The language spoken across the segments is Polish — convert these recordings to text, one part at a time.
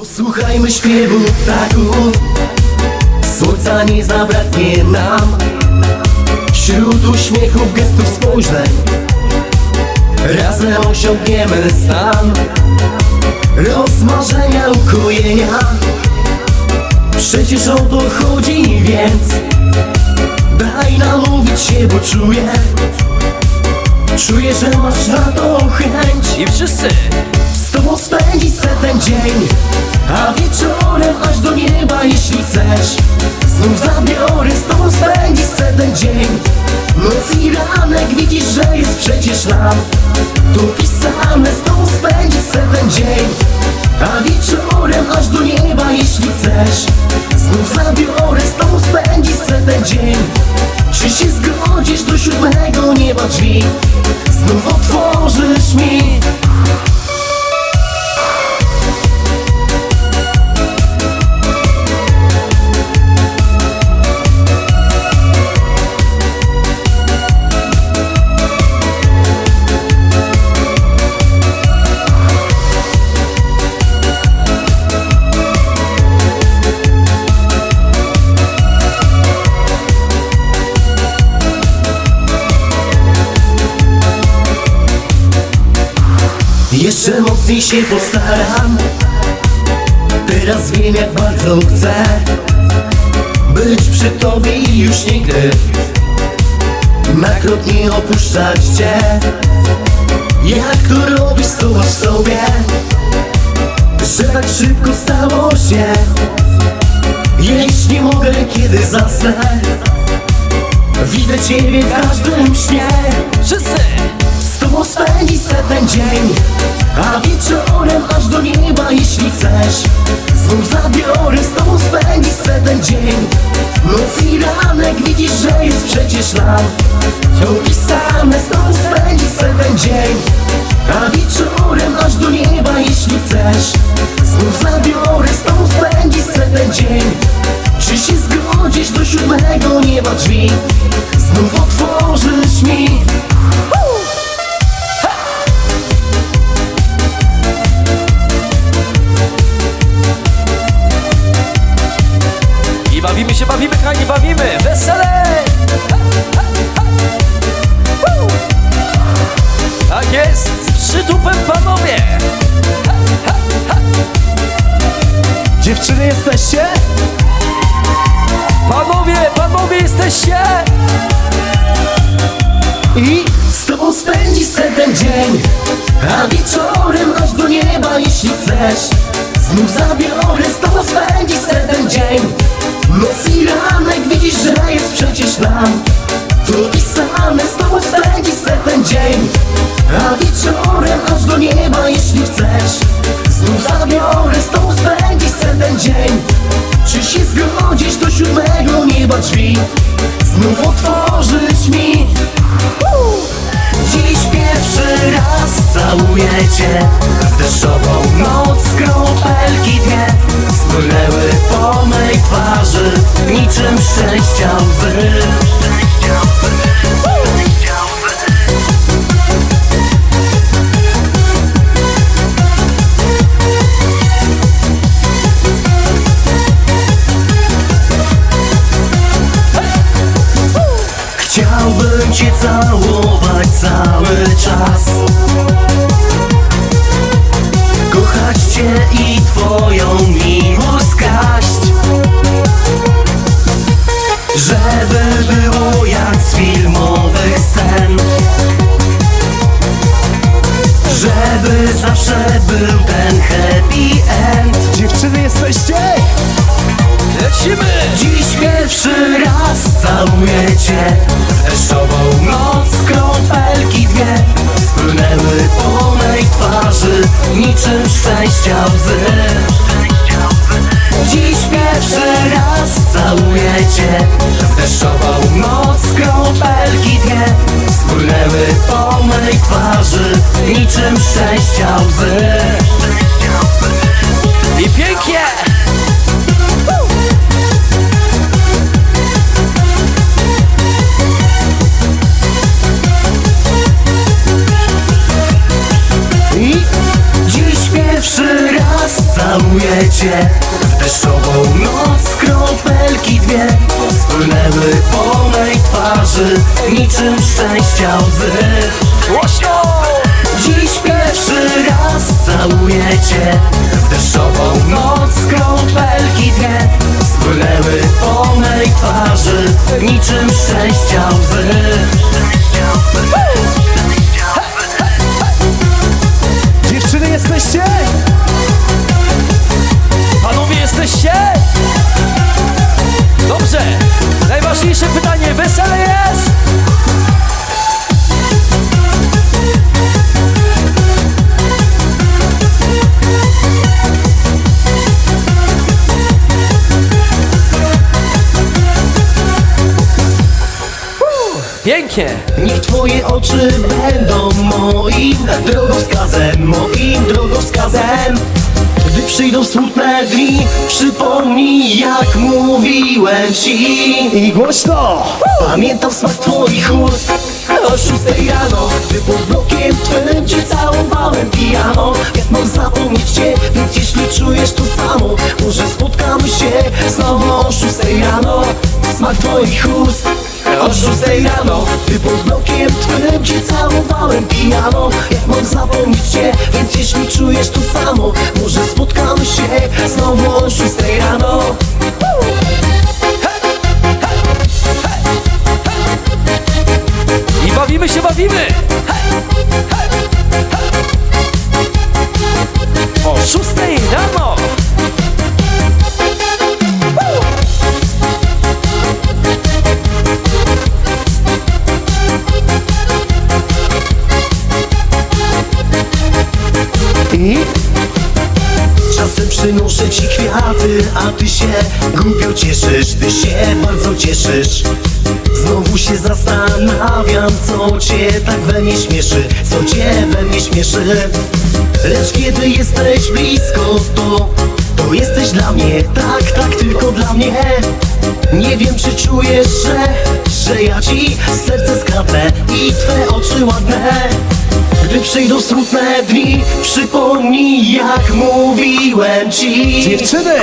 Posłuchajmy śpiewu ptaków. Słońca nie zabraknie nam. Wśród uśmiechów, gestów, spojrzeń Razem osiągniemy stan. Rozmarzenia, ukojenia. Przecież o to chodzi, więc Daj nam mówić się, bo czuję. Czuję, że masz na to chęć. I wszyscy z tobą spędzić se ten dzień. A wieczorem aż do nieba jeśli chcesz. Znów zabiorę z tobą spędzić se ten dzień. Noc i ranek widzisz, że jest przecież nam. Tu pisane z tobą spędzić se ten dzień. A wieczorem aż do nieba jeśli chcesz. Znów zabiorę z tobą spędzić se ten dzień. Czy się zgodzisz do siódmego nieba drzwi? Znów otworzysz Jeszcze mocniej się postaram. Teraz wiem jak bardzo chcę Być przy tobie i już nigdy Na krok nie opuszczać cię. Jak to robisz zobacz sobie Że tak szybko stało się. Jeść nie mogę kiedy zasnę. Widzę ciebie w każdym śnie. Wszyscy tobą spędzić ten dzień. A wieczorem aż do nieba jeśli chcesz. Znów zabiorę z tobą ten dzień. Noc i ranek widzisz, że jest przecież nam Opisane z tobą ten dzień. A wieczorem aż do nieba jeśli chcesz jesteście? Panowie, panowie jesteście? I z tobą spędzić se ten dzień. A wieczorem aż do nieba jeśli chcesz. Znów zabiorę z tobą spędzić se ten dzień. Noc i ranek widzisz, że jest całuję cię W deszczową noc kropelki dwie Spłynęły po mej twarzy Niczym szczęścia łzy W deszczową noc kropelki dwie. Spłynęły po mej twarzy. Niczym szczęścia łzy. Dziś pierwszy raz całuję cię deszczową noc kropelki dwie. Spłynęły po mej twarzy. Niczym szczęścia łzy. I pięknie całuję Cię w deszczową noc Kropelki dwie. Spłynęły po mej twarzy. Niczym szczęścia łzy. Głośno! Dziś pierwszy raz całuję Cię W deszczową noc kropelki dwie. Spłynęły po mej twarzy. Niczym szczęścia łzy Pięknie! Niech Twoje oczy będą moim drogowskazem Moim drogowskazem. Gdy przyjdą smutne dni Przypomnij jak mówiłem Ci. I głośno! Pamiętam smak twoich ust. O szóstej rano Gdy pod blokiem twym cię całowałem pijano Jak mam zapomnieć cię Więc jeśli czujesz to samo Może spotkamy się Znowu o szóstej rano. Smak twoich ust o szóstej rano Gdy pod blokiem twym cię całowałem pijano. Jak mam zapomnieć cię Więc jeśli czujesz to samo Może spotkamy się Znowu o szóstej rano się. Głupio cieszysz Ty się bardzo cieszysz. Znowu się zastanawiam, co cię tak we mnie śmieszy Co cię we mnie śmieszy. Lecz kiedy jesteś blisko, to To jesteś dla mnie, tak, tak, tylko dla mnie. Nie wiem, czy czujesz, że Że ja ci serce skradnę I twe oczy ładne. Gdy przyjdą smutne dni, przypomnij jak mówiłem ci. Dziewczyny!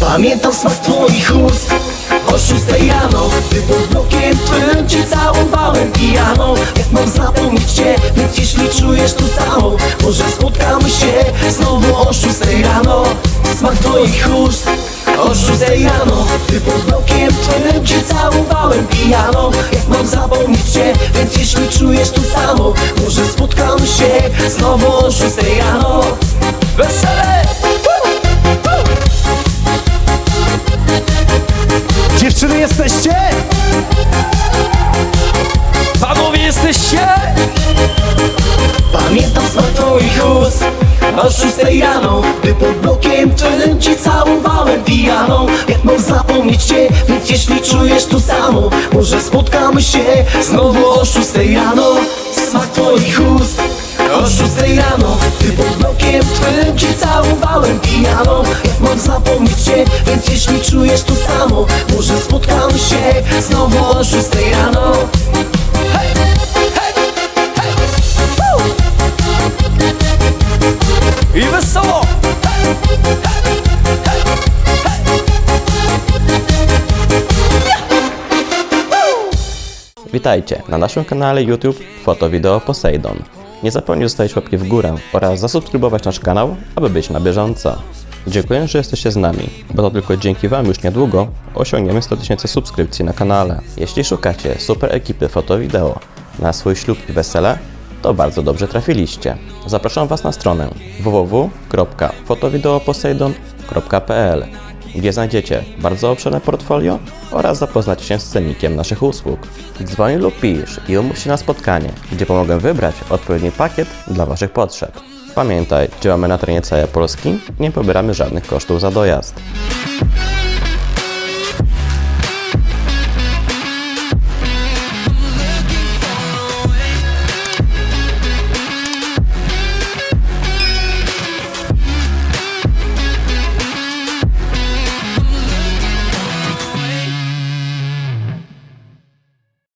Pamiętam smak twoich ust. O szóstej rano, gdy pod blokiem twym cię całowałem pijano Jak mam zapomnieć cię, więc jeśli czujesz to samo Może spotkamy się znowu o szóstej rano. Smak twoich ust. O szóstej rano, gdy pod blokiem twym cię całowałem pijano Jak mam zapomnieć cię, więc jeśli czujesz to samo Może spotkamy się znowu o szóstej rano. Wesele! Dziewczyny jesteście? Panowie jesteście? Pamiętam smak twoich ust O szóstej rano, gdy pod blokiem twym cię całowałem pijaną Jak mam zapomnieć cię, więc jeśli czujesz to samo Może spotkamy się znowu o szóstej rano Smak twoich ust o szóstej rano, gdy pod blokiem twym cię całowałem pijaną Jak mam zapomnieć cię, więc jeśli czujesz to samo Może spotkamy się znowu o szóstej rano! I wesoło! Witajcie na naszym kanale YouTube Foto Wideo Poseidon. Nie zapomnij zostawić łapki w górę oraz zasubskrybować nasz kanał, aby być na bieżąco. Dziękuję, że jesteście z nami, bo to tylko dzięki Wam już niedługo osiągniemy 100 tysięcy subskrypcji na kanale. Jeśli szukacie super ekipy foto-wideo na swój ślub i wesele, to bardzo dobrze trafiliście. Zapraszam Was na stronę www.fotowideoposeidon.pl gdzie znajdziecie bardzo obszerne portfolio oraz zapoznacie się z cennikiem naszych usług. Dzwoń lub pisz i umów się na spotkanie, gdzie pomogę wybrać odpowiedni pakiet dla Waszych potrzeb. Pamiętaj, działamy na terenie całej Polski nie pobieramy żadnych kosztów za dojazd.